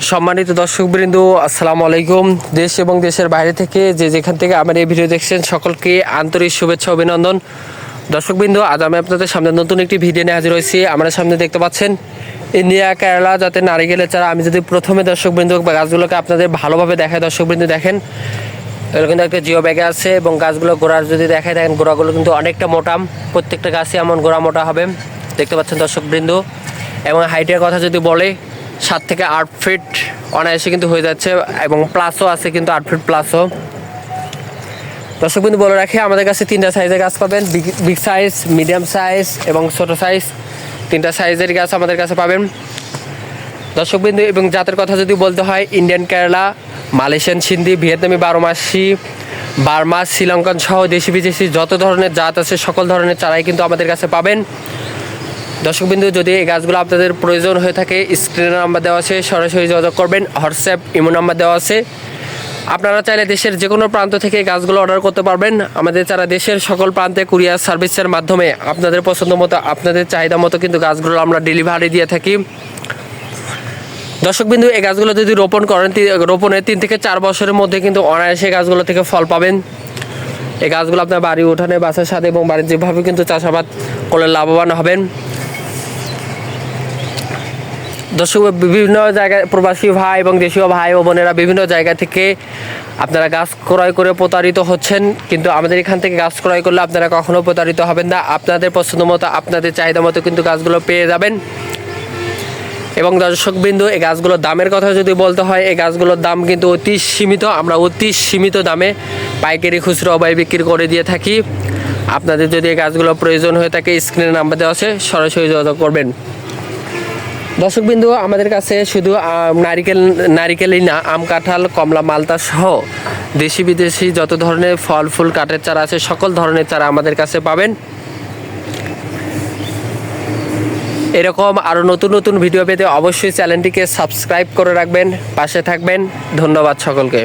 সম্মানিত দর্শকবৃন্দ, আসসালামু আলাইকুম। দেশ এবং দেশের বাইরে থেকে যে যেখান থেকে আমার এই ভিডিও দেখছেন, সকলকে আন্তরিক শুভেচ্ছা, অভিনন্দন। দর্শকবৃন্দ, আজ আমি আপনাদের সামনে নতুন একটি ভিডিও নিয়ে হাজির হয়েছি। আমরা সামনে দেখতে পাচ্ছেন ইন্ডিয়া, কেরালা, যাতে নারিকেলের চারা আমি যদি প্রথমে দর্শকবৃন্দ গাছগুলোকে আপনাদের ভালোভাবে দেখায়, দর্শকবৃন্দ দেখেন। এগুলো কিন্তু একটা জিও ব্যাগে আছে এবং গাছগুলো গোড়ার যদি দেখায়, দেখেন গোড়াগুলো কিন্তু অনেকটা মোটা। প্রত্যেকটা গাছই এমন গোড়া মোটা হবে। দেখতে পাচ্ছেন দর্শকবৃন্দ। এবং হাইটের কথা যদি বলে সাত থেকে আট ফিট অনায়াসে কিন্তু হয়ে যাচ্ছে এবং প্লাসও আছে কিন্তু আট ফিট প্লাসও দর্শক বিন্দু, বলে রাখি, আমাদের কাছে তিনটা সাইজের গাছ পাবেন। বিগ সাইজ মিডিয়াম সাইজ এবং ছোট সাইজ তিনটা সাইজের গাছ আমাদের কাছে পাবেন। দর্শকবিন্দু এবং জাতের কথা যদি বলতে হয় ইন্ডিয়ান কেরালা মালয়েশিয়ান সিন্ধি ভিয়েতনামি বারো মাসি বার্মা শ্রীলঙ্কান সহ দেশি বিদেশি যত ধরনের জাত আছে, সকল ধরনের চারাই কিন্তু আমাদের কাছে পাবেন। দর্শকবিন্দু, যদি এই গাছগুলো আপনাদের প্রয়োজন হয়ে থাকে স্ক্রিনে নাম্বার দেওয়া আছে, সরাসরি যোগাযোগ করবেন। হোয়াটসঅ্যাপ ইমো নাম্বার দেওয়া আছে। আপনারা চাইলে দেশের যে কোনো প্রান্ত থেকে গাছগুলো অর্ডার করতে পারবেন। আমাদের যারা দেশের সকল প্রান্তে কুরিয়ার সার্ভিসের মাধ্যমে আপনাদের পছন্দ মতো, আপনাদের চাহিদা মতো কিন্তু গাছগুলো আমরা ডেলিভারি দিয়ে থাকি। দর্শকবিন্দু, এই গাছগুলো যদি রোপণ করেন রোপণের তিন থেকে চার বছরের মধ্যে কিন্তু অনায়াসে গাছগুলো থেকে ফল পাবেন। এই গাছগুলো আপনার বাড়ি উঠানে, বাসার সাথে এবং বাণিজ্যিকভাবে কিন্তু চাষাবাদ করলে লাভবান হবেন। দর্শক, বিভিন্ন জায়গায় প্রবাসী ভাই এবং দেশীয় ভাই ও বোনেরা বিভিন্ন জায়গা থেকে আপনারা গাছ ক্রয় করে প্রতারিত হচ্ছেন। কিন্তু আমাদের এখান থেকে গাছ ক্রয় করলে আপনারা কখনো প্রতারিত হবেন না। আপনাদের পছন্দ মতো, আপনাদের চাহিদা মতো কিন্তু গাছগুলো পেয়ে যাবেন। এবং দর্শকবৃন্দ, এই গাছগুলোর দামের কথা যদি বলতে হয়, এই গাছগুলোর দাম কিন্তু অতি সীমিত। আমরা অতি সীমিত দামে পাইকারি খুচরো অবাই বিক্রি করে দিয়ে থাকি। আপনাদের যদি এই গাছগুলো প্রয়োজন হয়ে থাকে, স্ক্রিনে নাম্বার দেওয়া আছে, সরাসরি যোগাযোগ করবেন। দর্শকবিন্দু, আমাদের কাছে শুধু নারিকেল, নারিকেলই না, আম, কাঁঠাল, কমলা, মালতা সহ দেশি বিদেশি যত ধরনের ফল, ফুল, কাঠের চারা আছে, সকল ধরনের চারা আমাদের কাছে পাবেন। এরকম আরও নতুন নতুন ভিডিও পেতে অবশ্যই চ্যানেলটিকে সাবস্ক্রাইব করে রাখবেন, পাশে থাকবেন। ধন্যবাদ সকলকে।